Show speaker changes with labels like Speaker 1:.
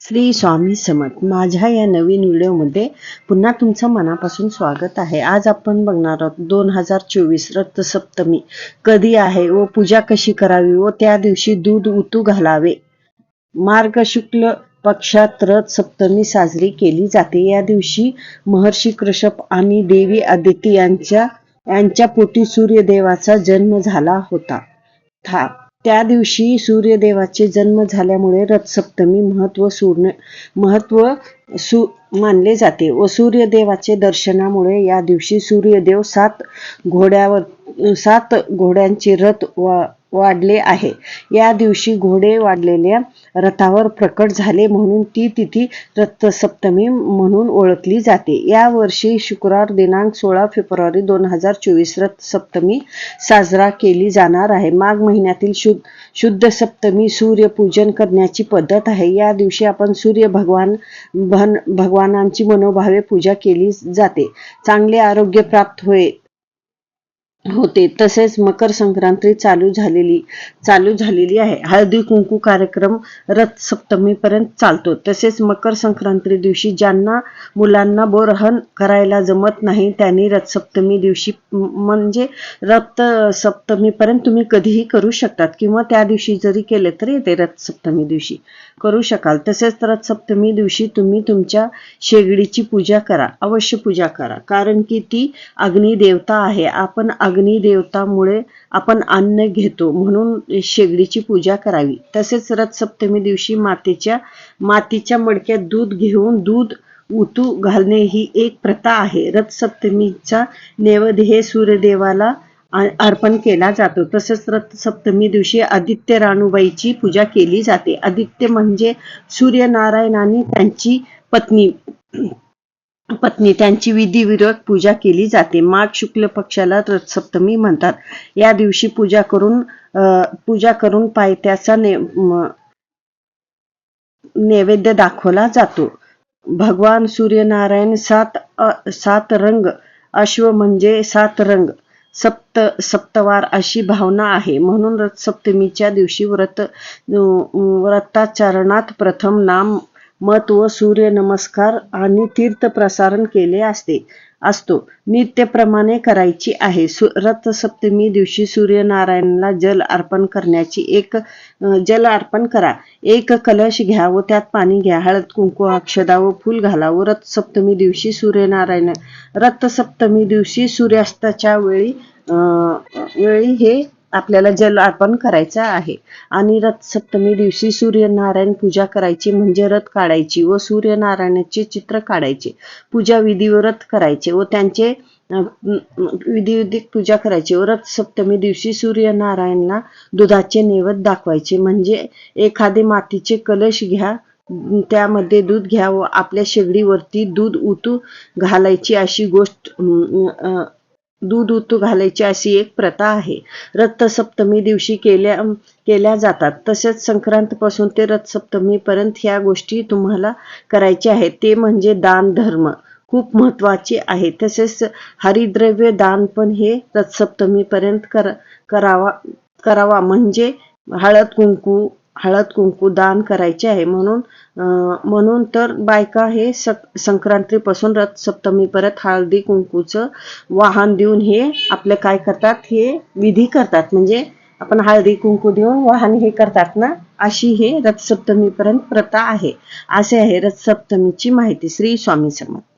Speaker 1: श्री स्वामी समर्थ. माझ्या या नवीन व्हिडिओमध्ये पुन्हा तुमचं मनापासून स्वागत आहे. आज आपण बघणार आहोत दोन हजार चोवीस रक्तसप्तमी कधी आहे व पूजा कशी करावी व त्या दिवशी दूध उतू घालावे? मार्ग शुक्ल पक्षात रथ सप्तमी साजरी केली जाते. या दिवशी महर्षी कृषभ आणि देवी आदिती यांच्या यांच्या पोटी सूर्यदेवाचा जन्म झाला होता. था त्या दिवशी सूर्यदेवाचे जन्म झाल्यामुळे रथसप्तमी महत्त्व सूर्ण महत्त्व सु मानले जाते व सूर्यदेवाचे दर्शनामुळे या दिवशी सूर्यदेव सात घोड्यावर सात घोड्यांचे रथ वा वाढले आहे. या दिवशी घोडे वाढलेल्या रथावर प्रकट झाले म्हणून ती तिथी रथसप्तमी म्हणून ओळखली जाते. या वर्षी शुक्रवार दिनांक सोळा फेब्रुवारी दोन हजार चोवीस रथसप्तमी साजरा केली जाणार आहे. माघ महिन्यातील शुद्ध शुद्ध सप्तमी सूर्यपूजन करण्याची पद्धत आहे. या दिवशी आपण सूर्य भगवान भन भगवानांची मनोभावे पूजा केली जाते. चांगले आरोग्य प्राप्त होय होते. तसेच मकर संक्रांती चालू झालेली चालू झालेली आहे. हळदी कुंकू कार्यक्रम रथ सप्तमीपर्यंत चालतो. तसेच मकर संक्रांती दिवशी ज्यांना मुलांना बोरहन करायला जमत नाही त्यांनी रथ सप्तमी दिवशी म्हणजे रथ सप्तमीपर्यंत तुम्ही कधीही करू शकतात. किंवा त्या दिवशी जरी केले तरी येते रथ सप्तमी दिवशी करू शकाल. तसेच रथ सप्तमी दिवशी तुम्ही तुमच्या शेगडीची पूजा करा. अवश्य पूजा करा. कारण की ती अग्नी देवता आहे. आपण अग्नी देवतामुळे आपण अन्न घेतो म्हणून शेगडीची पूजा करावी. तसेच रथ सप्तमी दिवशी मातेच्या मातीच्या मडक्यात दूध घेऊन दूध उतू घालणे ही एक प्रथा आहे. रथसप्तमीचा नैवेद्य हे सूर्यदेवाला अर्पण केला जातो. तसेच रथ सप्तमी दिवशी आदित्य राणूबाईची पूजा केली जाते. आदित्य म्हणजे सूर्यनारायण आणि त्यांची पत्नी पत्नी त्यांची विधिविरोध पूजा केली जाते. माघ शुक्ल पक्षाला रथसप्तमी म्हणतात. या दिवशी पूजा करून पूजा करून पायथ्याचा ने नैवेद्य दाखवला जातो. भगवान सूर्यनारायण सात अ- सात रंग अश्व म्हणजे सात रंग सप्त सप्तवार अशी भावना आहे. म्हणून रथसप्तमीच्या दिवशी व्रत व्रताचरणात प्रथम नाम मत व सूर्य नमस्कार आणि तीर्थ प्रसारण केले असते असतो. नित्यप्रमाणे करायची आहे. सु रथसप्तमी दिवशी सूर्यनारायणला जल अर्पण करण्याची एक जल अर्पण करा. एक कलश घ्या व त्यात पाणी घ्या. हळद कुंकू अक्षदा व फूल घाला व रथ सप्तमी दिवशी सूर्यनारायण रथसप्तमी दिवशी सूर्यास्ताच्या वेळी वेळी हे आपल्याला जल अर्पण करायचं आहे. आणि रथ सप्तमी दिवशी सूर्यनारायण पूजा करायची म्हणजे रथ काढायची व सूर्यनारायणाचे चित्र काढायचे. पूजा विधिव्रत करायचे व त्यांचे विधिविधिक पूजा करायची व रथ सप्तमी दिवशी सूर्यनारायणला दुधाचे नैवेद्य दाखवायचे. म्हणजे एखादे मातीचे कलश घ्या त्यामध्ये दूध घ्या व आपल्या शेगडीवरती दूध उतू घालायची अशी गोष्ट अं, दूध उतू घालायची अशी एक प्रथा आहे. रथसप्तमी दिवशी केल्या केल्या जातात. तसेच संक्रांतपासून ते रथसप्तमीपर्यंत ह्या गोष्टी तुम्हाला करायच्या आहेत. ते म्हणजे दान धर्म खूप महत्त्वाचे आहे. तसेच हरिद्रव्य दान पण हे रथसप्तमीपर्यंत कर करावा करावा. म्हणजे हळद कुंकू हळद कुंकू दान करायचे आहे. म्हणून अं, म्हणून तर बायका हे सक संक्रांतीपासून रथ परत हळदी कुंकूचं वाहन देऊन हे आपलं काय करतात? हे विधी करतात. म्हणजे आपण हळदी कुंकू देऊन वाहन हे करतात ना? अशी हे रथसप्तमीपर्यंत प्रथा आहे. असे आहे रथसप्तमीची माहिती. श्री स्वामी समर्थ.